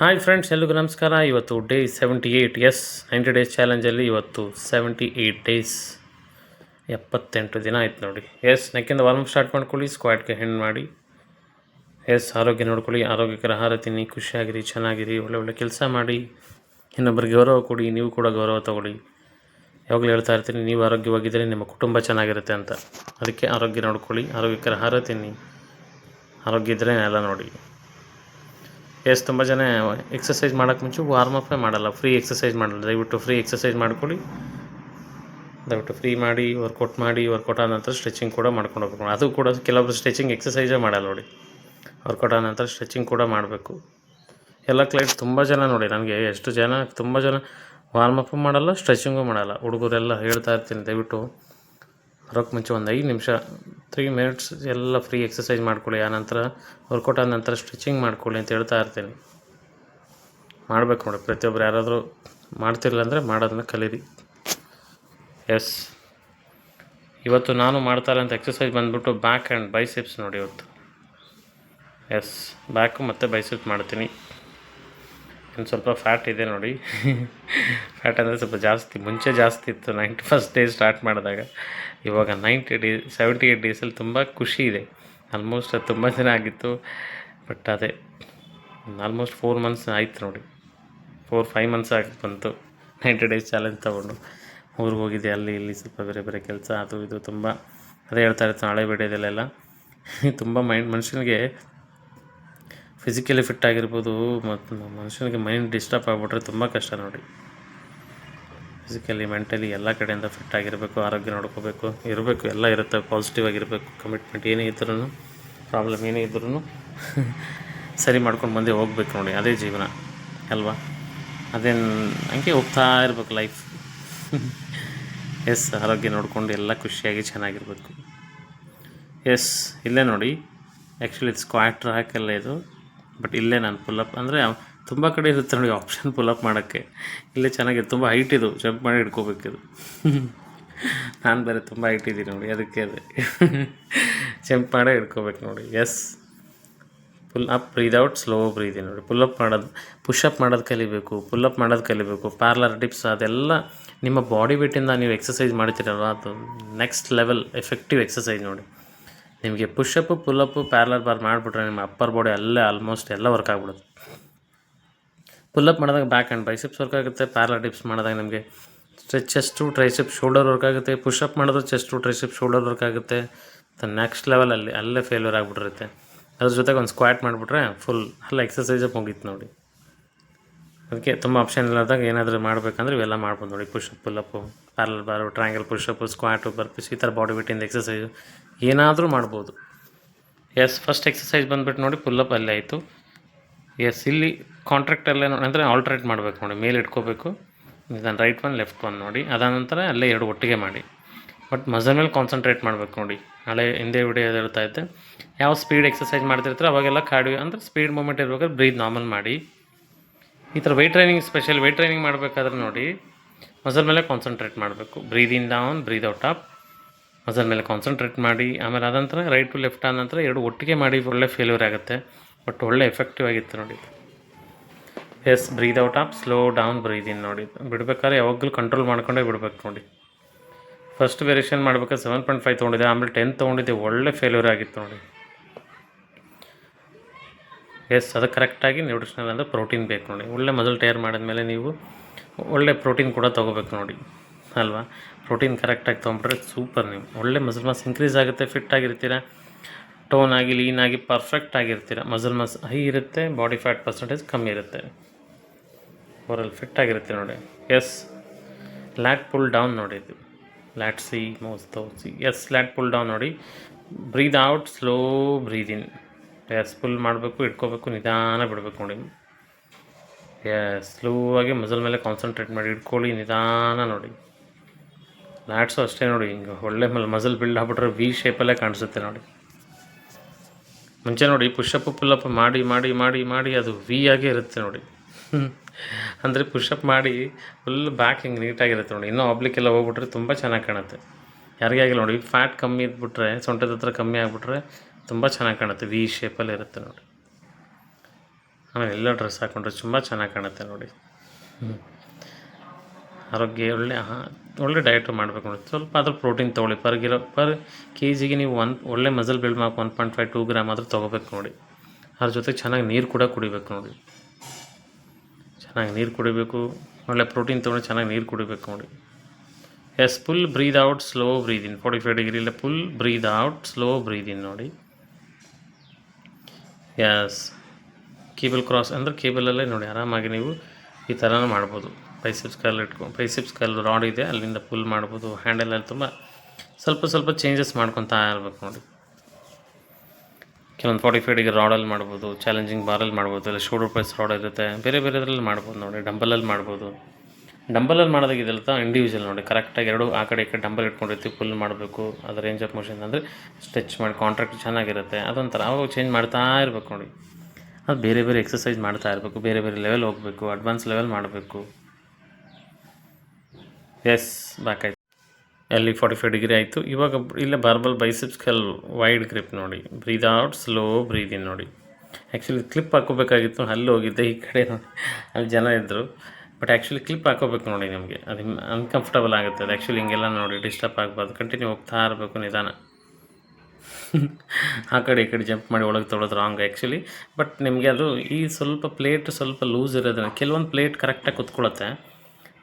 Hi friends, ಎಲ್ರಿಗೂ ನಮಸ್ಕಾರ. ಇವತ್ತು day seventy eight yes, ninety days ಚಾಲೆಂಜಲ್ಲಿ ಇವತ್ತು ಸೆವೆಂಟಿ ಏಯ್ಟ್ ಡೇಸ್ ಎಪ್ಪತ್ತೆಂಟು ದಿನ ಆಯ್ತು ನೋಡಿ. ಎಸ್, ನೆಕ್ಕಿಂದ ವಾರ್ಮ್ ಸ್ಟಾರ್ಟ್ ಮಾಡ್ಕೊಳ್ಳಿ ಸ್ಕ್ವಾಡ್ಗೆ ಹೆಣ್ಣು ಮಾಡಿ. ಎಸ್, ಆರೋಗ್ಯ ನೋಡ್ಕೊಳ್ಳಿ, ಆರೋಗ್ಯಕರ ಆಹಾರ ತಿನ್ನಿ, ಖುಷಿಯಾಗಿರಿ, ಚೆನ್ನಾಗಿರಿ, ಒಳ್ಳೆ ಒಳ್ಳೆ ಕೆಲಸ ಮಾಡಿ. ಇನ್ನೊಬ್ಬರಿಗೆ ಗೌರವ ಕೊಡಿ, ನೀವು ಕೂಡ ಗೌರವ ತಗೊಳ್ಳಿ. ಯಾವಾಗಲೂ ಹೇಳ್ತಾ ಇರ್ತೀನಿ, ನೀವು ಆರೋಗ್ಯವಾಗಿದ್ದರೆ ನಿಮ್ಮ ಕುಟುಂಬ ಚೆನ್ನಾಗಿರುತ್ತೆ ಅಂತ. ಅದಕ್ಕೆ ಆರೋಗ್ಯ ನೋಡ್ಕೊಳ್ಳಿ, ಆರೋಗ್ಯಕರ ಆಹಾರ ತಿನ್ನಿ. ಆರೋಗ್ಯ ಇದ್ದರೆ ಎಲ್ಲ ನೋಡಿ. ಎಸ್ ತುಂಬ ಜನ ಎಕ್ಸಸೈಸ್ ಮಾಡೋಕ್ಕೆ ಮುಂಚೆ ವಾರ್ಮ್ ಅಪ್ಪೇ ಮಾಡಲ್ಲ. ಫ್ರೀ ಎಕ್ಸಸೈಸ್ ಮಾಡಲ್ಲ. ದಯವಿಟ್ಟು ಫ್ರೀ ಎಕ್ಸಸೈಸ್ ಮಾಡ್ಕೊಳ್ಳಿ. ದಯವಿಟ್ಟು ಫ್ರೀ ಮಾಡಿ ವರ್ಕೌಟ್ ಮಾಡಿ ವರ್ಕೌಟ್ ಆದ ನಂತರ ಸ್ಟ್ರೆಚಿಂಗ್ ಕೂಡ ಮಾಡ್ಕೊಂಡು ಹೋಗ್ಬೇಕು. ಅದು ಕೂಡ ಕೆಲವೊಬ್ರು ಸ್ಟ್ರೆಚಿಂಗ್ ಎಕ್ಸಸೈಸೇ ಮಾಡಲ್ಲ ನೋಡಿ. ವರ್ಕೌಟ್ ಆದ ನಂತರ ಸ್ಟ್ರೆಚಿಂಗ್ ಕೂಡ ಮಾಡಬೇಕು. ಎಲ್ಲ ಕ್ಲೈಂಟ್ ತುಂಬ ಜನ ನೋಡಿ. ನನಗೆ ಎಷ್ಟು ಜನ, ತುಂಬ ಜನ ವಾರ್ಮಪ್ಪು ಮಾಡಲ್ಲ ಸ್ಟ್ರೆಚಿಂಗು ಮಾಡಲ್ಲ. ಹುಡುಗರೆಲ್ಲ ಹೇಳ್ತಾ ಇರ್ತೀನಿ. ದಯವಿಟ್ಟು ಬರೋಕ್ಕೆ ಮುಂಚೆ ಒಂದು ಐದು ನಿಮಿಷ ತ್ರೀ ಮಿನಿಟ್ಸ್ ಎಲ್ಲ ಫ್ರೀ ಎಕ್ಸಸೈಸ್ ಮಾಡ್ಕೊಳ್ಳಿ. ಆನಂತರ ವರ್ಕೌಟ್ ಆದ ನಂತರ ಸ್ಟಿಚಿಂಗ್ ಮಾಡ್ಕೊಳ್ಳಿ ಅಂತ ಹೇಳ್ತಾ ಇರ್ತೀನಿ. ಮಾಡಬೇಕು ನೋಡಿ. ಪ್ರತಿಯೊಬ್ಬರು ಯಾರಾದರೂ ಮಾಡ್ತಿರಲಿಲ್ಲ ಅಂದರೆ ಮಾಡೋದನ್ನ ಕಲೀರಿ. ಎಸ್ ಇವತ್ತು ನಾನು ಮಾಡ್ತಾರೆ ಅಂತ ಎಕ್ಸಸೈಸ್ ಬಂದುಬಿಟ್ಟು ಬ್ಯಾಕ್ ಆ್ಯಂಡ್ ಬೈಸೆಪ್ಸ್ ನೋಡಿ ಇವತ್ತು. ಎಸ್ ಬ್ಯಾಕು ಮತ್ತು ಬೈಸೆಪ್ಸ್ ಮಾಡ್ತೀನಿ. ಇನ್ನು ಸ್ವಲ್ಪ ಫ್ಯಾಟ್ ಇದೆ ನೋಡಿ. ಫ್ಯಾಟ್ ಅಂದರೆ ಸ್ವಲ್ಪ ಜಾಸ್ತಿ, ಮುಂಚೆ ಜಾಸ್ತಿ ಇತ್ತು. ನೈಂಟಿ ಫಸ್ಟ್ ಡೇ ಸ್ಟಾರ್ಟ್ ಮಾಡಿದಾಗ. ಇವಾಗ ನೈಂಟಿ ಡೇ, ಸೆವೆಂಟಿ ಏಯ್ಟ್ ಡೇಸಲ್ಲಿ ತುಂಬ ಖುಷಿ ಇದೆ. ಆಲ್ಮೋಸ್ಟ್ ಅದು ತುಂಬ ದಿನ ಆಗಿತ್ತು. ಬಟ್ ಅದೇ ಆಲ್ಮೋಸ್ಟ್ ಫೋರ್ ಮಂತ್ಸ್ ಆಯ್ತು ನೋಡಿ. ಫೋರ್ ಫೈವ್ ಮಂತ್ಸ್ ಆಗಿ ಬಂತು. ನೈಂಟಿ ಡೇಸ್ ಚಾಲೆಂಜ್ ತೊಗೊಂಡು. ಊರಿಗೆ ಹೋಗಿದ್ದೆ, ಅಲ್ಲಿ ಇಲ್ಲಿ ಸ್ವಲ್ಪ ಬೇರೆ ಬೇರೆ ಕೆಲಸ, ಅದು ಇದು ತುಂಬ ಅದೇ ಹೇಳ್ತಾ ಇರ್ತಾನೆ, ಹಳೆ ವಿಡಿಯೋದಲ್ಲೆಲ್ಲ. ತುಂಬ ಮೈಂಡ್, ಮನುಷ್ಯನಿಗೆ ಫಿಸಿಕಲಿ ಫಿಟ್ ಆಗಿರ್ಬೋದು ಮತ್ತು ಮನುಷ್ಯನಿಗೆ ಮೈಂಡ್ ಡಿಸ್ಟರ್ಬ್ ಆಗಿಬಿಟ್ರೆ ತುಂಬ ಕಷ್ಟ ನೋಡಿ. ಫಿಸಿಕಲಿ ಮೆಂಟಲಿ ಎಲ್ಲ ಕಡೆಯಿಂದ ಫಿಟ್ ಆಗಿರಬೇಕು, ಆರೋಗ್ಯ ನೋಡ್ಕೋಬೇಕು, ಇರಬೇಕು, ಎಲ್ಲ ಇರುತ್ತೆ ಪಾಸಿಟಿವ್ ಆಗಿರಬೇಕು ಕಮಿಟ್ಮೆಂಟ್ ಏನೇ ಇದ್ರೂ ಪ್ರಾಬ್ಲಮ್ ಏನೇ ಇದ್ರೂ ಸರಿ ಮಾಡ್ಕೊಂಡು ಬಂದೇ ಹೋಗ್ಬೇಕು ನೋಡಿ, ಅದೇ ಜೀವನ, ಅಲ್ವಾ? ಅದೇನು, ಹಂಗೆ ಹೋಗ್ತಾ ಇರಬೇಕು ಲೈಫ್ ಎಸ್ ಆರೋಗ್ಯ ನೋಡಿಕೊಂಡು ಎಲ್ಲ ಖುಷಿಯಾಗಿ ಚೆನ್ನಾಗಿರ್ಬೇಕು. ಎಸ್ ಇಲ್ಲೇ ನೋಡಿ ಆ್ಯಕ್ಚುಲಿ ಇದು ಸ್ಕ್ವಾಟ್ ಹಾಕೆಲ್ಲ ಇದು ಬಟ್ ಇಲ್ಲೇ ನಾನು ಪುಲ್ಲಪ್ ಅಂದರೆ ತುಂಬ ಕಡೆ ಇರುತ್ತೆ ನೋಡಿ ಆಪ್ಷನ್ ಪುಲ್ ಅಪ್ ಮಾಡೋಕ್ಕೆ. ಇಲ್ಲೇ ಚೆನ್ನಾಗಿದೆ, ತುಂಬ ಹೈಟ್ ಇದು ಜಂಪ್ ಮಾಡಿ ಹಿಡ್ಕೋಬೇಕಿದು ನಾನು ಬೇರೆ ತುಂಬ ಹೈಟ್ ಇದ್ದೀನಿ ನೋಡಿ, ಅದಕ್ಕೆ ಅದು. ಜಂಪ್ ಮಾಡೇ ಇಟ್ಕೋಬೇಕು ನೋಡಿ yes pull up breathe out slow ಬ್ರೀದಿ ನೋಡಿ. ಪುಲ್ ಅಪ್ ಮಾಡೋದು ಅಪ್ ಮಾಡೋದು ಕಲಿಬೇಕು ಪುಲ್ ಅಪ್ ಮಾಡೋದು ಕಲಿಬೇಕು ಪಾರ್ಲರ್ ಟಿಪ್ಸ್ ಅದೆಲ್ಲ ನಿಮ್ಮ ಬಾಡಿ ವೇಟಿಂದ ನೀವು ಎಕ್ಸಸೈಸ್ ಮಾಡ್ತೀರಲ್ಲ ಅದು ನೆಕ್ಸ್ಟ್ ಲೆವೆಲ್ ಎಫೆಕ್ಟಿವ್ ಎಕ್ಸಸೈಸ್ ನೋಡಿ. ನಿಮಗೆ ಪುಷಪ್ಪು ಅಪ್ ಪ್ಯಾರ್ಲರ್ ಬಾರ್ ಮಾಡಿಬಿಟ್ರೆ ನಿಮ್ಮ ಅಪ್ಪರ್ ಬಾಡಿ ಅಲ್ಲೇ ಆಲ್ಮೋಸ್ಟ್ ಎಲ್ಲ ವರ್ಕ್ ಆಗ್ಬಿಡುತ್ತೆ. ಪುಲ್ಲಪ್ ಮಾಡಿದಾಗ ಬ್ಯಾಕ್ ಆ್ಯಂಡ್ ಬೈಸೆಪ್ಸ್ ವರ್ಕ್ ಆಗುತ್ತೆ ಪ್ಯಾರಲ ಡಿಪ್ಸ್ ಮಾಡಿದಾಗ ನಿಮಗೆ ಚೆಸ್ಟು ಟ್ರೈಸೆಪ್ ಶೋಲ್ಡರ್ ವರ್ಕ್ ಆಗುತ್ತೆ ಪುಷಪ್ ಮಾಡಿದ್ರೆ ಚೆಸ್ಟು ಟ್ರೈಸೆಪ್ ಶೋಲ್ಡರ್ ವರ್ಕ್ ಆಗುತ್ತೆ. ನೆಕ್ಸ್ಟ್ ಲೆವೆಲಲ್ಲಿ ಅಲ್ಲೇ ಫೇಲ್ಯೂರ್ ಆಗಿಬಿಟ್ಟಿರುತ್ತೆ. ಅದ್ರ ಜೊತೆಗೆ ಒಂದು ಸ್ಕ್ವಾಟ್ ಮಾಡಿಬಿಟ್ರೆ ಫುಲ್ ಅಲ್ಲ ಎಕ್ಸಸೈಸೇ ಮುಗೀತು ನೋಡಿ. ಅದಕ್ಕೆ ತುಂಬ ಆಪ್ಷನ್ ಇಲ್ಲದಾಗ ಏನಾದರೂ ಮಾಡಬೇಕಂದ್ರೆ ಇವೆಲ್ಲ ಮಾಡ್ಬೋದು ನೋಡಿ pushup pullup parallel bar triangle pushup squat burpees ಈ ಥರ ಬಾಡಿ ವೇಟಿಂದ ಎಕ್ಸಸೈಸು ಏನಾದರೂ ಮಾಡ್ಬೋದು. ಎಸ್ ಫಸ್ಟ್ ಎಕ್ಸಸೈಸ್ ಬಂದುಬಿಟ್ಟು ನೋಡಿ ಪುಲ್ಲಪ್ ಅಲ್ಲೇ ಆಯಿತು. ಎಸ್ ಇಲ್ಲಿ ಕಾಂಟ್ರಾಕ್ಟಲ್ಲೇ ನೋಡಿ, ಅಂದರೆ ಆಲ್ಟ್ರೇಟ್ ಮಾಡಬೇಕು ನೋಡಿ, ಮೇಲೆ ಇಟ್ಕೋಬೇಕು. ಇದನ್ನು ರೈಟ್ ಒನ್ ಲೆಫ್ಟ್ ಒನ್ ನೋಡಿ. ಅದಾದ ನಂತರ ಅಲ್ಲೇ ಎರಡು ಒಟ್ಟಿಗೆ ಮಾಡಿ. ಬಟ್ ಮಜಲ್ ಮೇಲೆ ಕಾನ್ಸಂಟ್ರೇಟ್ ಮಾಡಬೇಕು ನೋಡಿ. ನಾಳೆ ಹಿಂದೆ ವಿಡಿಯೋ ಹೇಳ್ತಾ ಇದ್ದೆ. ಯಾವ ಸ್ಪೀಡ್ ಎಕ್ಸಸೈಸ್ ಮಾಡ್ತಿರ್ತಾರೆ ಅವಾಗೆಲ್ಲ ಕಾರ್ಡಿಯೋ ಅಂದರೆ ಸ್ಪೀಡ್ ಮೂಮೆಂಟ್ ಇರ್ಬೇಕಾದ್ರೆ ಬ್ರೀತ್ ನಾರ್ಮಲ್ ಮಾಡಿ. ಈ ಥರ weight training special weight training ಮಾಡಬೇಕಾದ್ರೆ ನೋಡಿ ಮಸಲ್ ಮೇಲೆ ಕಾನ್ಸಂಟ್ರೇಟ್ ಮಾಡಬೇಕು. Breathe in down breathe out up muscle ಮೇಲೆ ಕಾನ್ಸಂಟ್ರೇಟ್ ಮಾಡಿ. ಆಮೇಲೆ ಅದ ನಂತರ ರೈಟ್ ಟು ಲೆಫ್ಟ್ ಆದ ನಂತರ ಎರಡು ಒಟ್ಟಿಗೆ ಮಾಡಿ, ಒಳ್ಳೆ ಫೇಲ್ಯೂರ್ ಆಗುತ್ತೆ. ಬಟ್ ಒಳ್ಳೆ ಎಫೆಕ್ಟಿವ್ ಆಗಿತ್ತು ನೋಡಿ. Yes breathe out up slow down breathe ನೋಡಿ. ಬಿಡ್ಬೇಕಾದ್ರೆ ಯಾವಾಗಲೂ ಕಂಟ್ರೋಲ್ ಮಾಡ್ಕೊಂಡೇ ಬಿಡ್ಬೇಕು ನೋಡಿ. ಫಸ್ಟ್ ವೇರಿಯೇಷನ್ ಮಾಡ್ಬೇಕಾದ್ರೆ ಸೆವೆನ್ ಪಾಯಿಂಟ್ ಫೈವ್ ತೊಗೊಂಡಿದ್ದೆ, ಆಮೇಲೆ ಟೆನ್ ತೊಗೊಂಡಿದ್ದೆ, ಒಳ್ಳೆ ಫೇಲ್ಯೂರ್ ಆಗಿತ್ತು ನೋಡಿ. ಎಸ್ ಅದು ಕರೆಕ್ಟಾಗಿ ನ್ಯೂಟ್ರಿಷನಲ್ ಅಂದರೆ ಪ್ರೋಟೀನ್ ಬೇಕು ನೋಡಿ. ಒಳ್ಳೆ ಮೊದಲು ಟೇರ್ ಮಾಡಿದ್ಮೇಲೆ ನೀವು ಒಳ್ಳೆ ಪ್ರೋಟೀನ್ ಕೂಡ ತೊಗೋಬೇಕು ನೋಡಿ. ಅಲ್ವಾ? ಪ್ರೋಟೀನ್ ಕರೆಕ್ಟಾಗಿ ತೊಗೊಂಡ್ರೆ ಸೂಪರ್ ನೀವು. ಒಳ್ಳೆ ಮಸಲ್ ಮಾಸ್ ಇನ್ಕ್ರೀಸ್ ಆಗುತ್ತೆ ಫಿಟ್ ಆಗಿರ್ತೀರ. ಟೋನ್ ಆಗಿ ಲೀನ್ ಆಗಿ ಪರ್ಫೆಕ್ಟ್ ಆಗಿರ್ತೀರ. ಮಸಲ್ ಮಾಸ್ ಹೈ ಇರುತ್ತೆ ಬಾಡಿ ಫ್ಯಾಟ್ ಪರ್ಸೆಂಟೇಜ್ ಕಮ್ಮಿ ಇರುತ್ತೆ. ಓವರಲ್ಲಿ ಫಿಟ್ ಆಗಿರುತ್ತೆ ನೋಡಿ. ಎಸ್ ಲ್ಯಾಟ್ ಪುಲ್ ಡೌನ್ ನೋಡಿ ಇದು. Latissimus dorsi yes lat pull down ನೋಡಿ. Breathe out slow breathe in yes pull ಮಾಡಬೇಕು, ಇಟ್ಕೋಬೇಕು, ನಿಧಾನ ಬಿಡಬೇಕು ನೋಡಿ. ಎಸ್ ಸ್ಲೋ ಆಗಿ ಮಸಲ್ ಮೇಲೆ ಕಾನ್ಸಂಟ್ರೇಟ್ ಮಾಡಿ ಇಟ್ಕೊಳ್ಳಿ, ನಿಧಾನ ನೋಡಿ. ಲ್ಯಾಟ್ಸು ಅಷ್ಟೇ ನೋಡಿ, ಹಿಂಗೆ ಒಳ್ಳೆ ಮೇಲೆ, ಮಸಲ್ ಬಿಲ್ಡ್ ಆಗ್ಬಿಟ್ರೆ ವಿ ಶೇಪಲ್ಲೇ ಕಾಣಿಸುತ್ತೆ ನೋಡಿ. ಮುಂಚೆ ನೋಡಿ ಪುಷಪ್ ಪುಲ್ಲಪ್ ಮಾಡಿ ಮಾಡಿ ಮಾಡಿ ಮಾಡಿ ಅದು ವಿ ಆಗೇ ಇರುತ್ತೆ ನೋಡಿ. ಅಂದರೆ ಪುಷಪ್ ಮಾಡಿ ಫುಲ್ ಬ್ಯಾಕ್ ಹಿಂಗೆ ನೀಟಾಗಿರುತ್ತೆ ನೋಡಿ. ಇನ್ನೂ ಆಬ್ಲಿಕ್ಕೆಲ್ಲ ಹೋಗ್ಬಿಟ್ರೆ ತುಂಬ ಚೆನ್ನಾಗಿ ಕಾಣುತ್ತೆ. ಯಾರಿಗೇ ಆಗಿಲ್ಲ ನೋಡಿ ಫ್ಯಾಟ್ ಕಮ್ಮಿ ಇದ್ಬಿಟ್ರೆ, ಸೊಂಟದ ಹತ್ರ ಕಮ್ಮಿ ಆಗಿಬಿಟ್ರೆ ತುಂಬ ಚೆನ್ನಾಗಿ ಕಾಣುತ್ತೆ. ವಿ ಶೇಪಲ್ಲಿ ಇರುತ್ತೆ ನೋಡಿ. ಆಮೇಲೆ ಎಲ್ಲ ಡ್ರೆಸ್ ಹಾಕೊಂಡ್ರೆ ತುಂಬ ಚೆನ್ನಾಗಿ ಕಾಣುತ್ತೆ ನೋಡಿ. ಆರೋಗ್ಯ ಒಳ್ಳೆ ಒಳ್ಳೆ ಡಯಟ್ ಮಾಡಬೇಕು ನೋಡಿ. ಸ್ವಲ್ಪ ಆದರೂ ಪ್ರೋಟೀನ್ ತೊಗೊಳ್ಳಿ. ಪರ್ ಗಿಲೋ ಪರ್ ಕೆ ಜಿಗೆ ನೀವು ಒನ್ ಒಳ್ಳೆ ಮಸಲ್ ಬಿಲ್ಡ್ ಮಾಡಿ one point five two gram ಆದರೂ ತೊಗೋಬೇಕು ನೋಡಿ. ಅದ್ರ ಜೊತೆಗೆ ಚೆನ್ನಾಗಿ ನೀರು ಕೂಡ ಕುಡಿಬೇಕು ನೋಡಿ. ಚೆನ್ನಾಗಿ ನೀರು ಕುಡಿಬೇಕು. ಒಳ್ಳೆ ಪ್ರೋಟೀನ್ ತೊಗೊಂಡು ಚೆನ್ನಾಗಿ ನೀರು ಕುಡಿಬೇಕು ನೋಡಿ. Yes full breathe out slow breathe in forty five degree ಇಲ್ಲ full breathe out slow breathe ನೋಡಿ. ಎಸ್ ಕೇಬಲ್ ಕ್ರಾಸ್ ಅಂದರೆ ಕೇಬಲಲ್ಲೇ ನೋಡಿ, ಆರಾಮಾಗಿ ನೀವು ಈ ಥರನೂ ಮಾಡ್ಬೋದು. ಪೈಸಿಪ್ಸ್ ಕಲ್ ಇಟ್ಕೊಂಡು ಪೈಸಿಪ್ಸ್ ಕಲ್ ರಾಡ್ ಇದೆ, ಅಲ್ಲಿಂದ ಫುಲ್ ಮಾಡ್ಬೋದು. ಹ್ಯಾಂಡಲಲ್ಲಿ ತುಂಬ ಸ್ವಲ್ಪ ಸ್ವಲ್ಪ ಚೇಂಜಸ್ ಮಾಡ್ಕೊತಾ ಇರಬೇಕು ನೋಡಿ. ಕೆಲವೊಂದು ಫಾರ್ಟಿ ಫೈವ್ ಡಿಗ್ರಿ ರಾಡಲ್ಲಿ ಮಾಡ್ಬೋದು ಚಾಲೆಂಜಿಂಗ್ ಬಾರಲ್ಲಿ ಮಾಡ್ಬೋದು, ಇಲ್ಲ ಶೋಲ್ಡರ್ ಪ್ರೈಸ್ ರಾಡ್ ಇರುತ್ತೆ, ಬೇರೆ ಬೇರೆ ಇದರಲ್ಲಿ ಮಾಡ್ಬೋದು ನೋಡಿ ಡಂಬಲಲ್ಲಿ ಮಾಡ್ಬೋದು. ಡಂಬಲಲ್ಲಿ ಮಾಡೋದಾಗ ಇದೆಲ್ಲ ಇಂಡಿವಿಜುವಲ್ ನೋಡಿ ಕರೆಕ್ಟಾಗಿ ಎರಡು, ಆ ಕಡೆ ಈ ಕಡೆ ಡಂಬಲ್ ಇಟ್ಕೊಂಡಿರ್ತೀವಿ ಫುಲ್ ಮಾಡಬೇಕು ಅದು ರೇಂಜ್ ಆಫ್ ಮೋಷನ್ ಅಂದರೆ ಸ್ಟ್ರೆಚ್ ಮಾಡಿ ಕಾಂಟ್ರಾಕ್ಟ್ ಚೆನ್ನಾಗಿರುತ್ತೆ, ಅದೊಂಥರ, ಅವಾಗ ಚೇಂಜ್ ಮಾಡ್ತಾ ಇರಬೇಕು ನೋಡಿ. ಅದು ಬೇರೆ ಬೇರೆ ಎಕ್ಸಸೈಸ್ ಮಾಡ್ತಾ ಇರಬೇಕು, ಬೇರೆ ಬೇರೆ ಲೆವೆಲ್ ಹೋಗಬೇಕು ಅಡ್ವಾನ್ಸ್ ಲೆವೆಲ್ ಮಾಡಬೇಕು. ಎಸ್ ಬಾಕಾಯ್ತು ಅಲ್ಲಿ ಫಾರ್ಟಿ ಫೈವ್ ಡಿಗ್ರಿ ಆಯಿತು. ಇವಾಗ ಇಲ್ಲೇ barbell biceps curl wide grip ನೋಡಿ ಬ್ರೀದ್ ಔಟ್ ಸ್ಲೋ ಬ್ರೀದ್ ನೋಡಿ. ಆ್ಯಕ್ಚುಲಿ ಕ್ಲಿಪ್ ಹಾಕೋಬೇಕಾಗಿತ್ತು, ಅಲ್ಲಿ ಹೋಗಿದ್ದೆ, ಈ ಕಡೆ ಅಲ್ಲಿ ಜನ ಇದ್ದರು ಬಟ್ ಆ್ಯಕ್ಚುಲಿ ಕ್ಲಿಪ್ ಹಾಕೋಬೇಕು ನೋಡಿ ನಿಮಗೆ. ಅದು ಅನ್ಕಂಫರ್ಟಬಲ್ ಆಗುತ್ತೆ. ಅದು ಆ್ಯಕ್ಚುಲಿ ಹಿಂಗೆಲ್ಲ ನೋಡಿ ಡಿಸ್ಟರ್ಬ್ ಆಗಬಾರ್ದು. ಕಂಟಿನ್ಯೂ ಹೋಗ್ತಾ ಇರಬೇಕು ನಿಧಾನ. ಆ ಕಡೆ ಈ ಕಡೆ ಜಂಪ್ ಮಾಡಿ ಒಳಗೆ ತೊಗೊಳೋದು ರಾಂಗ್ ಆ್ಯಕ್ಚುಲಿ ಬಟ್ ನಿಮಗೆ ಅದು ಈ ಸ್ವಲ್ಪ ಪ್ಲೇಟ್ ಸ್ವಲ್ಪ ಲೂಸ್ ಇರೋದನ್ನ ಕೆಲವೊಂದು ಪ್ಲೇಟ್ ಕರೆಕ್ಟಾಗಿ ಕುತ್ಕೊಳ್ಳುತ್ತೆ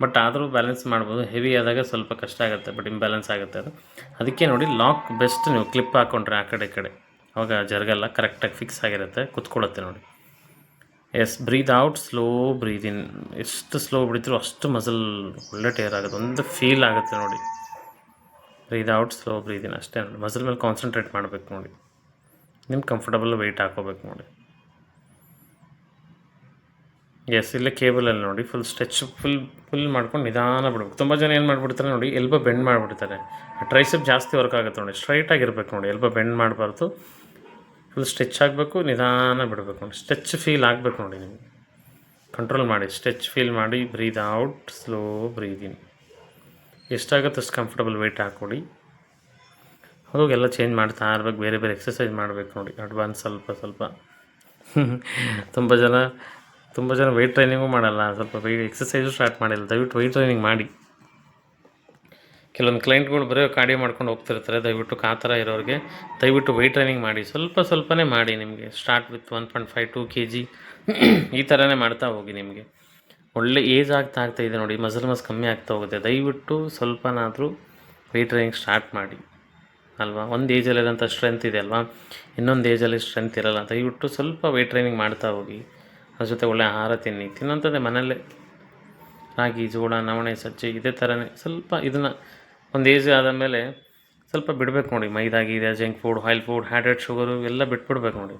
ಬಟ್ ಆದರೂ ಬ್ಯಾಲೆನ್ಸ್ ಮಾಡ್ಬೋದು. ಹೆವಿ ಆದಾಗ ಸ್ವಲ್ಪ ಕಷ್ಟ ಆಗುತ್ತೆ ಬಟ್ ಇಂಬ್ಯಾಲೆನ್ಸ್ ಆಗುತ್ತೆ ಅದು. ಅದಕ್ಕೆ ನೋಡಿ ಲಾಕ್ ಬೆಸ್ಟ್ ನೀವು ಕ್ಲಿಪ್ ಹಾಕ್ಕೊಂಡ್ರೆ ಆ ಕಡೆ ಕಡೆ. ಅವಾಗ ಜರಗಲ್ಲ ಕರೆಕ್ಟಾಗಿ ಫಿಕ್ಸ್ ಆಗಿರುತ್ತೆ, ಕುತ್ಕೊಳ್ಳುತ್ತೆ ನೋಡಿ. Yes breathe out slow breathe in ಎಷ್ಟು ಸ್ಲೋ ಬಿಡಿದ್ರು ಅಷ್ಟು ಮಸಲ್ ಒಳ್ಳೆ ಟೇರ್ ಆಗುತ್ತೆ. ಒಂದು ಫೀಲ್ ಆಗುತ್ತೆ ನೋಡಿ. Breathe out slow breathe in ಅಷ್ಟೇ ನೋಡಿ. ಮಸಲ್ ಮೇಲೆ ಕಾನ್ಸಂಟ್ರೇಟ್ ಮಾಡಬೇಕು ನೋಡಿ. ನಿಮ್ಮ ಕಂಫರ್ಟಬಲ್ ವೆಯ್ಟ್ ಹಾಕೋಬೇಕು ನೋಡಿ. ಎಸ್ ಇಲ್ಲೇ ಕೇಬಲಲ್ಲಿ ನೋಡಿ ಫುಲ್ ಸ್ಟ್ರೆಚ್ ಫುಲ್ ಫುಲ್ ಮಾಡ್ಕೊಂಡು ನಿಧಾನ ಬಿಡ್ಬೇಕು. ತುಂಬ ಜನ ಏನು ಮಾಡಿಬಿಡ್ತಾರೆ ನೋಡಿ ಎಲ್ಬ ಬೆಂಡ್ ಮಾಡಿಬಿಡ್ತಾರೆ. ಟ್ರೈಸೆಪ್ ಜಾಸ್ತಿ ವರ್ಕ್ ಆಗುತ್ತೆ ನೋಡಿ ಸ್ಟ್ರೈಟಾಗಿರ್ಬೇಕು ನೋಡಿ ಎಲ್ಬೋ ಬೆಂಡ್ ಮಾಡಬಾರ್ದು. ಫುಲ್ ಸ್ಟ್ರೆಚ್ ಆಗಬೇಕು, ನಿಧಾನ ಬಿಡಬೇಕು ನೋಡಿ ಸ್ಟ್ರೆಚ್ ಫೀಲ್ ಆಗಬೇಕು ನೋಡಿ ನಿಮಗೆ. ಕಂಟ್ರೋಲ್ ಮಾಡಿ ಸ್ಟ್ರೆಚ್ ಫೀಲ್ ಮಾಡಿ breathe out slow breathe in ಎಷ್ಟಾಗುತ್ತೆ ಅಷ್ಟು ಕಂಫರ್ಟಬಲ್ ವೆಯ್ಟ್ ಹಾಕ್ಕೊಡಿ. ಹೋಗೆಲ್ಲ ಚೇಂಜ್ ಮಾಡ್ತಾ ಇರ್ಬೇಕು, ಬೇರೆ ಬೇರೆ ಎಕ್ಸಸೈಸ್ ಮಾಡಬೇಕು ನೋಡಿ ಅಡ್ವಾನ್ಸ್ ಸ್ವಲ್ಪ ಸ್ವಲ್ಪ. ತುಂಬ ಜನ ತುಂಬ ಜನ ವೆಯ್ಟ್ ಟ್ರೈನಿಂಗು ಮಾಡಲ್ಲ, ಸ್ವಲ್ಪ ವೆಯ್ಟ್ ಎಕ್ಸಸೈಸು ಸ್ಟಾರ್ಟ್ ಮಾಡಿಲ್ಲ. ದಯವಿಟ್ಟು ವೆಯ್ಟ್ ಟ್ರೈನಿಂಗ್ ಮಾಡಿ. ಕೆಲವೊಂದು ಕ್ಲೈಂಟ್ಗಳು ಬರೀ ಕಾರ್ಡಿಯೋ ಮಾಡ್ಕೊಂಡು ಹೋಗ್ತಿರ್ತಾರೆ, ದಯವಿಟ್ಟು ಆ ಥರ ಇರೋರಿಗೆ ದಯವಿಟ್ಟು ವೆಯ್ಟ್ ಟ್ರೈನಿಂಗ್ ಮಾಡಿ. ಸ್ವಲ್ಪ ಸ್ವಲ್ಪನೇ ಮಾಡಿ ನಿಮಗೆ. Start with one point five two K G ಈ ಥರನೇ ಮಾಡ್ತಾ ಹೋಗಿ ನಿಮಗೆ. ಒಳ್ಳೆ ಏಜ್ ಆಗ್ತಾ ಆಗ್ತಾ ಇದೆ ನೋಡಿ ಮಸಲ್ ಮಸ್ ಕಮ್ಮಿ ಆಗ್ತಾ ಹೋಗುತ್ತೆ. ದಯವಿಟ್ಟು ಸ್ವಲ್ಪನಾದರೂ ವೆಯ್ಟ್ ಟ್ರೈನಿಂಗ್ ಸ್ಟಾರ್ಟ್ ಮಾಡಿ. ಅಲ್ವಾ? ಒಂದು ಏಜಲ್ಲಿರೋಂಥ ಸ್ಟ್ರೆಂತ್ ಇದೆ ಅಲ್ವಾ? ಇನ್ನೊಂದು ಏಜಲ್ಲಿ ಸ್ಟ್ರೆಂತ್ ಇರಲ್ಲ. ದಯವಿಟ್ಟು ಸ್ವಲ್ಪ ವೆಯ್ಟ್ ಟ್ರೈನಿಂಗ್ ಮಾಡ್ತಾ ಹೋಗಿ. ಅದ್ರ ಜೊತೆ ಒಳ್ಳೆ ಆಹಾರ ತಿನ್ನಿ. ತಿನ್ನೋಂಥದ್ದೇ ಮನೆಯಲ್ಲೇ. ರಾಗಿ, ಜೋಳ, ನವಣೆ, ಸಜ್ಜೆ, ಇದೇ ಥರನೇ ಸ್ವಲ್ಪ ಇದನ್ನು ಒಂದು ಏಜ್ ಆದಮೇಲೆ ಸ್ವಲ್ಪ ಬಿಡಬೇಕು ನೋಡಿ. ಮೈದಾಗಿ ಇದೆ ಜಂಕ್ ಫುಡ್ ಆಯಿಲ್ ಫುಡ್ ಹ್ಯಾಡ್ರೆಡ್ ಶುಗರು ಎಲ್ಲ ಬಿಟ್ಬಿಡ್ಬೇಕು ನೋಡಿ.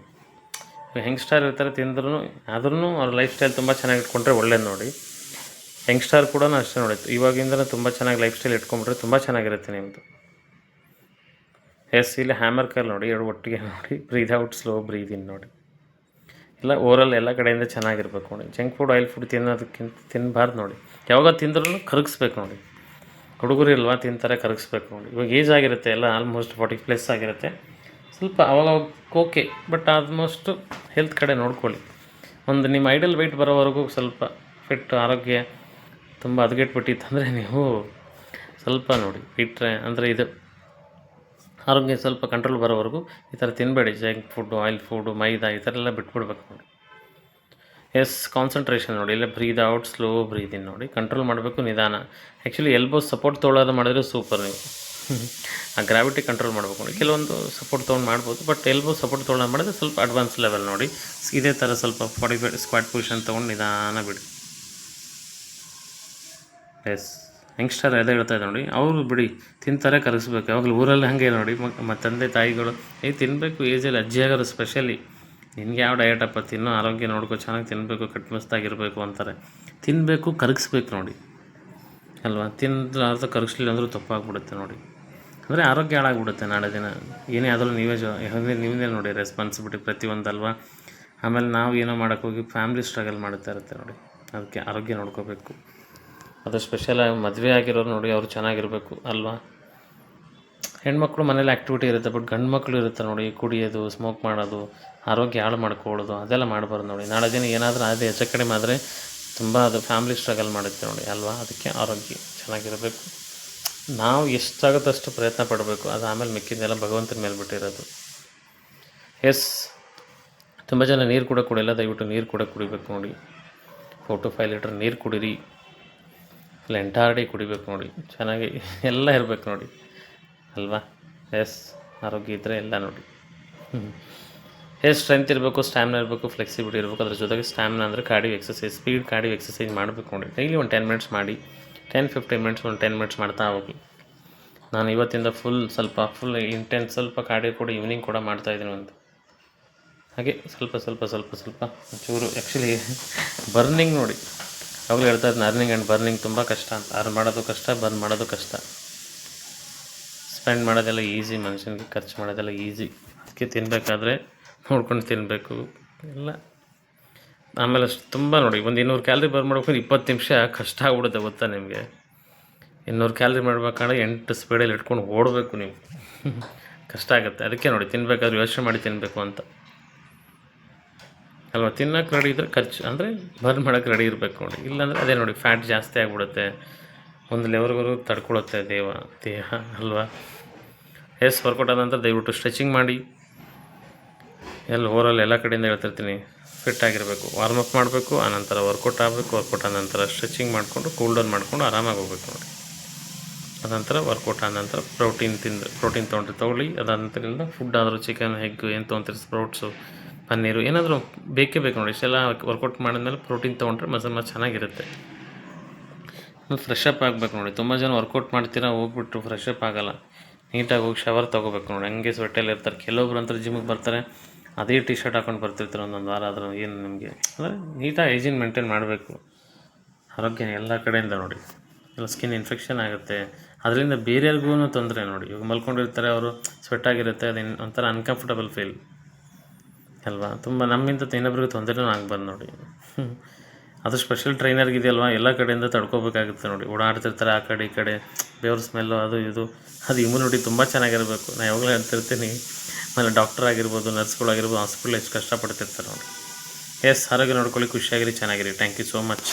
ಯಂಗ್ಸ್ಟಾರ್ ಇರ್ತಾರೆ ತಿಂದ್ರೂ ಆದ್ರೂ ಅವ್ರ ಲೈಫ್ ಸ್ಟೈಲ್ ತುಂಬ ಚೆನ್ನಾಗಿ ಇಟ್ಕೊಂಡ್ರೆ ಒಳ್ಳೇದು ನೋಡಿ. ಯಂಗ್ಸ್ಟಾರ್ ಕೂಡ ಅಷ್ಟೇ ನೋಡಿ. ಇವಾಗಿಂದ ತುಂಬ ಚೆನ್ನಾಗಿ ಲೈಫ್ ಸ್ಟೈಲ್ ಇಟ್ಕೊಂಡ್ರೆ ತುಂಬ ಚೆನ್ನಾಗಿರುತ್ತೆ ನಿಮ್ಮದು ಎಸ್ ಇಲ್ಲಿ ಹ್ಯಾಮರ್ ಕಲ್ ನೋಡಿ, ಎರಡು ಒಟ್ಟಿಗೆ ನೋಡಿ. Breathe out slow breathe in ನೋಡಿ. ಎಲ್ಲ ಓವರಲ್ ಎಲ್ಲ ಕಡೆಯಿಂದ ಚೆನ್ನಾಗಿರ್ಬೇಕು ನೋಡಿ. ಜಂಕ್ ಫುಡ್ ಆಯಿಲ್ ಫುಡ್ ತಿನ್ನೋದಕ್ಕಿಂತ ತಿನ್ನಬಾರ್ದು ನೋಡಿ. ಯಾವಾಗ ತಿಂದ್ರೂ ಕರಗಿಸ್ಬೇಕು ನೋಡಿ. ಹುಡುಗರು ಇಲ್ವಾ ತಿಂತಾರೆ, ಕರಗಿಸ್ಬೇಕು ನೋಡಿ. ಇವಾಗ ಏಜ್ ಆಗಿರುತ್ತೆ ಎಲ್ಲ ಆಲ್ಮೋಸ್ಟ್ ಫಾರ್ಟಿ ಪ್ಲಸ್ ಆಗಿರುತ್ತೆ. ಸ್ವಲ್ಪ ಅವಾಗ ಓಕೆ ಬಟ್ ಆಲ್ಮೋಸ್ಟು ಹೆಲ್ತ್ ಕಡೆ ನೋಡ್ಕೊಳ್ಳಿ. ಒಂದು ನಿಮ್ಮ ಐಡಲ್ ವೆಯ್ಟ್ ಬರೋವರೆಗೂ ಸ್ವಲ್ಪ ಫಿಟ್ ಆರೋಗ್ಯ ತುಂಬ ಹದಗೆಟ್ಬಿಟ್ಟಿತ್ತಂದರೆ ನೀವು ಸ್ವಲ್ಪ ನೋಡಿ ಫಿಟ್ರೆ ಅಂದರೆ ಇದು ಆರೋಗ್ಯ ಸ್ವಲ್ಪ ಕಂಟ್ರೋಲ್ ಬರೋವರೆಗೂ ಈ ಥರ ತಿನ್ನಬೇಡಿ ಜಂಕ್ ಫುಡ್ಡು ಆಯಿಲ್ ಫುಡ್ ಮೈದಾ ಈ ಥರ ಎಲ್ಲ ಬಿಟ್ಬಿಡ್ಬೇಕು ನೋಡಿ. ಎಸ್ ಕಾನ್ಸಂಟ್ರೇಷನ್ ನೋಡಿ, ಇಲ್ಲ breathe out slow breathe in ನೋಡಿ ಕಂಟ್ರೋಲ್ ಮಾಡಬೇಕು ನಿಧಾನ. ಆ್ಯಕ್ಚುಲಿ ಎಲ್ಬೋ ಸಪೋರ್ಟ್ ತೊಗೊಳೋದು ಮಾಡಿದ್ರೆ ಸೂಪರ್ ನೀವು. ಆ ಗ್ರಾವಿಟಿ ಕಂಟ್ರೋಲ್ ಮಾಡಬೇಕು ನೋಡಿ. ಕೆಲವೊಂದು ಸಪೋರ್ಟ್ ತೊಗೊಂಡು ಮಾಡ್ಬೋದು ಬಟ್ ಎಲ್ಬೋ ಸಪೋರ್ಟ್ ತೊಗೊಳೋದು ಮಾಡಿದ್ರೆ ಸ್ವಲ್ಪ ಅಡ್ವಾನ್ಸ್ ಲೆವೆಲ್ ನೋಡಿ. ಇದೇ ಥರ ಸ್ವಲ್ಪ ಫಾರ್ಟಿ ಫೈ ಸ್ಕ್ವಾಟ್ ಪೊಸಿಷನ್ ತೊಗೊಂಡು ನಿಧಾನ ಬಿಡಿ. ಎಸ್ ಯಂಗ್ಸ್ಟರ್ ಎಲ್ಲ ಹೇಳ್ತಾ ಇದ್ದಾರೆ ನೋಡಿ, ಅವರು ಬಿಡಿ, ತಿಂತಾರೆ, ಕರೆಸ್ಬೇಕು. ಯಾವಾಗಲೂ ಊರಲ್ಲಿ ಹಾಗೆ ನೋಡಿ ಮ ತಂದೆ, ತಾಯಿಗಳು. ಏ ತಿನ್ನಬೇಕು ಏಜಲ್ಲಿ ಅಜ್ಜಿ ಆಗೋರು ಸ್ಪೆಷಲಿ ನಿನಗೆ ಯಾವ ಡಯಟ್ ಅಪ್ಪ? ತಿನ್ನೋ ಆರೋಗ್ಯ ನೋಡ್ಕೊ, ಚೆನ್ನಾಗಿ ತಿನ್ನಬೇಕು ಕಟ್ಮಸ್ತಾಗಿರಬೇಕು ಅಂತಾರೆ. ತಿನ್ನಬೇಕು ಕರಗಿಸ್ಬೇಕು ನೋಡಿ. ಅಲ್ವಾ? ತಿಂದ್ರೆ ಅರ್ಧ ಕರಗಿಸ್ಲಿಲ್ಲ ಅಂದರೂ ತಪ್ಪಾಗ್ಬಿಡುತ್ತೆ ನೋಡಿ. ಅಂದರೆ ಆರೋಗ್ಯ ಹಾಳಾಗ್ಬಿಡುತ್ತೆ ನಾಳೆ ದಿನ. ಏನೇ ಆದರೂ ನೀವೇ ಜ ನೀವೇ ನೋಡಿ ರೆಸ್ಪಾನ್ಸಿಬಿಲಿಟಿ ಪ್ರತಿಯೊಂದಲ್ವಾ? ಆಮೇಲೆ ನಾವು ಏನೋ ಮಾಡೋಕ್ಕೋಗಿ ಫ್ಯಾಮ್ಲಿ ಸ್ಟ್ರಗಲ್ ಮಾಡ್ತಾ ಇರುತ್ತೆ ನೋಡಿ. ಅದಕ್ಕೆ ಆರೋಗ್ಯ ನೋಡ್ಕೋಬೇಕು. ಅದು ಸ್ಪೆಷಲಾಗಿ ಮದುವೆ ಆಗಿರೋರು ನೋಡಿ ಅವರು ಚೆನ್ನಾಗಿರಬೇಕು, ಅಲ್ವಾ? ಹೆಣ್ಮಕ್ಳು ಮನೇಲಿ ಆ್ಯಕ್ಟಿವಿಟಿ ಇರುತ್ತೆ ಬಟ್ ಗಂಡು ಮಕ್ಕಳು ಇರುತ್ತೆ ನೋಡಿ, ಕುಡಿಯೋದು ಸ್ಮೋಕ್ ಮಾಡೋದು, ಆರೋಗ್ಯ ಹಾಳು ಮಾಡ್ಕೊಳ್ಳೋದು, ಅದೆಲ್ಲ ಮಾಡಬಾರ್ದು ನೋಡಿ. ನಾಳೆ ದಿನ ಏನಾದರೂ ಅದೇ ಹೆಚ್ಚು ಕಡಿಮೆ ಆದರೆ ತುಂಬ ಅದು ಫ್ಯಾಮ್ಲಿ ಸ್ಟ್ರಗಲ್ ಮಾಡುತ್ತೆ ನೋಡಿ, ಅಲ್ವಾ? ಅದಕ್ಕೆ ಆರೋಗ್ಯ ಚೆನ್ನಾಗಿರಬೇಕು. ನಾವು ಎಷ್ಟಾಗುತ್ತಷ್ಟು ಪ್ರಯತ್ನ ಪಡಬೇಕು, ಅದು ಆಮೇಲೆ ಮಿಕ್ಕಿದ್ದೆಲ್ಲ ಭಗವಂತನ ಮೇಲೆ ಬಿಟ್ಟಿರೋದು. ಎಸ್ ತುಂಬ ಜನ ನೀರು ಕೂಡ ಕುಡಿಯಲ್ಲ, ದಯವಿಟ್ಟು ನೀರು ಕೂಡ ಕುಡಿಬೇಕು ನೋಡಿ. ಫೋರ್ ಟು ಫೈವ್ ಲೀಟ್ರ್ ನೀರು ಕುಡೀರಿ. ಇಲ್ಲ ಎಂಟಾರ್ ಡೇ ಕುಡಿಬೇಕು ನೋಡಿ. ಚೆನ್ನಾಗಿ ಎಲ್ಲ ಇರಬೇಕು ನೋಡಿ. ಅಲ್ವಾ? ಎಸ್ ಆರೋಗ್ಯ ಇದ್ದರೆ ಎಲ್ಲ ನೋಡಿ. ಎಸ್ ಸ್ಟ್ರೆಂತ್ ಇರಬೇಕು ಸ್ಟ್ಯಾಮಿನ ಇರಬೇಕು ಫ್ಲೆಕ್ಸಿಬಿಲಿಟಿ ಇರಬೇಕು. ಅದ್ರ ಜೊತೆಗೆ ಸ್ಟ್ಯಾಮಿನ ಅಂದರೆ cardio exercise speed cardio exercise ಮಾಡಬೇಕು ನೋಡಿ. ಡೈಲಿ ಒಂದು ಟೆನ್ ಮಿನಿಟ್ಸ್ ಮಾಡಿ ಟೆನ್ ಫಿಫ್ಟೀನ್ ಮಿನಿಟ್ಸ್ ಒಂದು ಟೆನ್ ಮಿನಿಟ್ಸ್ ಮಾಡ್ತಾ ಹೋಗಿ. ನಾನು ಇವತ್ತಿಂದ ಫುಲ್ ಸ್ವಲ್ಪ ಫುಲ್ ಇಂಟೆನ್ಸ್ ಸ್ವಲ್ಪ ಕಾರ್ಡಿಯೋ ಕೂಡ ಈವ್ನಿಂಗ್ ಕೂಡ ಮಾಡ್ತಾಯಿದ್ದೀನಿ ಒಂದು. ಹಾಗೆ ಸ್ವಲ್ಪ ಸ್ವಲ್ಪ ಸ್ವಲ್ಪ ಸ್ವಲ್ಪ. ಚೂರು ಆ್ಯಕ್ಚುಲಿ ಬರ್ನಿಂಗ್ ನೋಡಿ. ಅವಾಗಲೇ ಹೇಳ್ತಾ ಇದ್ದೀನಿ ಅರ್ನಿಂಗ್ ಆ್ಯಂಡ್ ಬರ್ನಿಂಗ್ ತುಂಬ ಕಷ್ಟ ಅಂತ. ಅರ್ನ್ ಮಾಡೋದು ಕಷ್ಟ ಬರ್ನ್ ಮಾಡೋದು ಕಷ್ಟ. ಸ್ಪೆಂಡ್ ಮಾಡೋದೆಲ್ಲ ಈಸಿ ಮನುಷ್ಯನಿಗೆ ಖರ್ಚು ಮಾಡೋದೆಲ್ಲ ಈಸಿ ಅದಕ್ಕೆ ತಿನ್ನಬೇಕಾದ್ರೆ ನೋಡ್ಕೊಂಡು ತಿನ್ನಬೇಕು ಎಲ್ಲ. ಆಮೇಲೆ ಅಷ್ಟು ತುಂಬ ನೋಡಿ, ಒಂದು ಇನ್ನೂರು ಕ್ಯಾಲ್ರಿ ಬರ್ನ್ ಮಾಡ್ಬೇಕಂದ್ರೆ ಇಪ್ಪತ್ತು ನಿಮಿಷ ಕಷ್ಟ ಆಗ್ಬಿಡುತ್ತೆ ಗೊತ್ತಾ ನಿಮಗೆ? ಇನ್ನೂರು ಕ್ಯಾಲ್ರಿ ಮಾಡ್ಬೇಕಾದ್ರೆ ಎಂಟು ಸ್ಪೀಡಲ್ಲಿ ಇಟ್ಕೊಂಡು ಓಡಬೇಕು ನೀವು. ಕಷ್ಟ ಆಗುತ್ತೆ. ಅದಕ್ಕೆ ನೋಡಿ ತಿನ್ನಬೇಕಾದ್ರೆ ಯೋಚನೆ ಮಾಡಿ ತಿನ್ನಬೇಕು ಅಂತ. ಅಲ್ವಾ? ತಿನ್ನೋಕೆ ರೆಡಿ ಇದ್ದರೆ ಖರ್ಚು, ಅಂದರೆ ಬರ್ನ್ ಮಾಡೋಕ್ಕೆ ರೆಡಿ ಇರಬೇಕು ನೋಡಿ. ಇಲ್ಲಾಂದರೆ ಅದೇ ನೋಡಿ ಫ್ಯಾಟ್ ಜಾಸ್ತಿ ಆಗಿಬಿಡುತ್ತೆ. ಒಂದು ಲೆವರ್ಗೂ ತಡ್ಕೊಳುತ್ತೆ ದೇವ, ದೇಹ, ಅಲ್ವಾ? ಎಸ್ ವರ್ಕೌಟ್ ಆದ ನಂತರ ದಯವಿಟ್ಟು ಸ್ಟ್ರೆಚಿಂಗ್ ಮಾಡಿ. ಎಲ್ಲ ಓವರಲ್ ಎಲ್ಲ ಕಡೆಯಿಂದ ಹೇಳ್ತಿರ್ತೀನಿ. ಫಿಟ್ ಆಗಿರಬೇಕು. ವಾರ್ಮ್ ಅಪ್ ಮಾಡಬೇಕು, ಆನಂತರ ವರ್ಕೌಟ್ ಆಗಬೇಕು ವರ್ಕೌಟ್ ಆದ ನಂತರ ಸ್ಟ್ರೆಚಿಂಗ್ ಮಾಡಿಕೊಂಡು ಕೂಲ್ ಡೌನ್ ಮಾಡಿಕೊಂಡು ಆರಾಮಾಗಿ ಹೋಗ್ಬೇಕು ನೋಡಿ. ಅದಂತರ ವರ್ಕೌಟ್ ಆದ ನಂತರ ಪ್ರೋಟೀನ್ ತಿಂದು ಪ್ರೋಟೀನ್ ತೊಗೊಂಡ್ರೆ ತೊಗೊಳ್ಳಿ. ಅದಾದ ನಂತರ ಫುಡ್ ಆದರೂ ಚಿಕನ್ ಎಗ್ ಏನು ತೊಗೊಂತೀರಿ ಸ್ಪ್ರೌಟ್ಸು ಪನ್ನೀರು, ಏನಾದರೂ ಬೇಕೇ ಬೇಕು ನೋಡಿ. ಇಷ್ಟೆಲ್ಲ ವರ್ಕೌಟ್ ಮಾಡಿದ್ಮೇಲೆ ಪ್ರೋಟೀನ್ ತೊಗೊಂಡ್ರೆ ಮಸಲ್ ಮಸ್ ಚೆನ್ನಾಗಿರುತ್ತೆ. ಫ್ರೆಶ್ ಅಪ್ ಆಗಬೇಕು ನೋಡಿ. ತುಂಬ ಜನ ವರ್ಕೌಟ್ ಮಾಡ್ತೀರಾ, ಹೋಗ್ಬಿಟ್ಟು ಫ್ರೆಶ್ ಅಪ್ ಆಗಲ್ಲ. ನೀಟಾಗಿ ಹೋಗಿ ಶವರ್ ತೊಗೋಬೇಕು ನೋಡಿ. ಹಂಗೆ ಸ್ವೆಟ್ಟಲ್ಲಿ ಇರ್ತಾರೆ. ಕೆಲವೊಬ್ರು ಅಂತ ಜಿಮ್ಗೆ ಬರ್ತಾರೆ. ಅದೇ ಟಿ ಶರ್ಟ್ ಹಾಕೊಂಡು ಬರ್ತಿರ್ತಾರೆ ಒಂದೊಂದು ವಾರ ಆದರೂ ಏನು ನಿಮಗೆ? ಅಂದರೆ ನೀಟಾಗಿ ಹೈಜೀನ್ ಮೇಂಟೈನ್ ಮಾಡಬೇಕು. ಆರೋಗ್ಯ ಎಲ್ಲ ಕಡೆಯಿಂದ ನೋಡಿ. ಎಲ್ಲ ಸ್ಕಿನ್ ಇನ್ಫೆಕ್ಷನ್ ಆಗುತ್ತೆ. ಅದರಿಂದ ಬೇರೆಯವ್ರಿಗೂ ತೊಂದರೆ ನೋಡಿ. ಇವಾಗ ಮಲ್ಕೊಂಡಿರ್ತಾರೆ, ಅವರು ಸ್ವೆಟ್ ಆಗಿರುತ್ತೆ, ಅದೇನು ಒಂಥರ ಅನ್ಕಂಫರ್ಟಬಲ್ ಫೀಲ್ ಅಲ್ವಾ? ತುಂಬ ನಮ್ಮಿಂದ ಇನ್ನೊಬ್ರಿಗೆ ತೊಂದರೆನೂ ಆಗ್ಬಾರ್ದು ನೋಡಿ. ಅದು ಸ್ಪೆಷಲ್ ಟ್ರೈನರ್ಗೆ ಇದೆಯಲ್ವಾ ಎಲ್ಲ ಕಡೆಯಿಂದ ತಡ್ಕೋಬೇಕಾಗುತ್ತೆ ನೋಡಿ. ಓಡಾಡ್ತಿರ್ತಾರೆ ಆ ಕಡೆ ಈ ಕಡೆ. ಬೇವ್ರ ಸ್ಮೆಲ್ಲು ಅದು ಇದು. ಅದು ಇಮ್ಯುನಿಟಿ ತುಂಬ ಚೆನ್ನಾಗಿರಬೇಕು. ನಾನು ಯಾವಾಗಲೂ ಹೇಳ್ತಿರ್ತೀನಿ. ಆಮೇಲೆ ಡಾಕ್ಟರ್ ಆಗಿರ್ಬೋದು ನರ್ಸ್ಗಳಾಗಿರ್ಬೋದು ಹಾಸ್ಪಿಟ್ಲ್ ಎಷ್ಟು ಕಷ್ಟಪಡ್ತಿರ್ತಾರೆ ನೋಡಿ. ಎಸ್ ಆರೋಗ್ಯ ನೋಡ್ಕೊಳ್ಳಿ, ಖುಷಿಯಾಗಿರಿ, ಚೆನ್ನಾಗಿರಿ. Thank you so much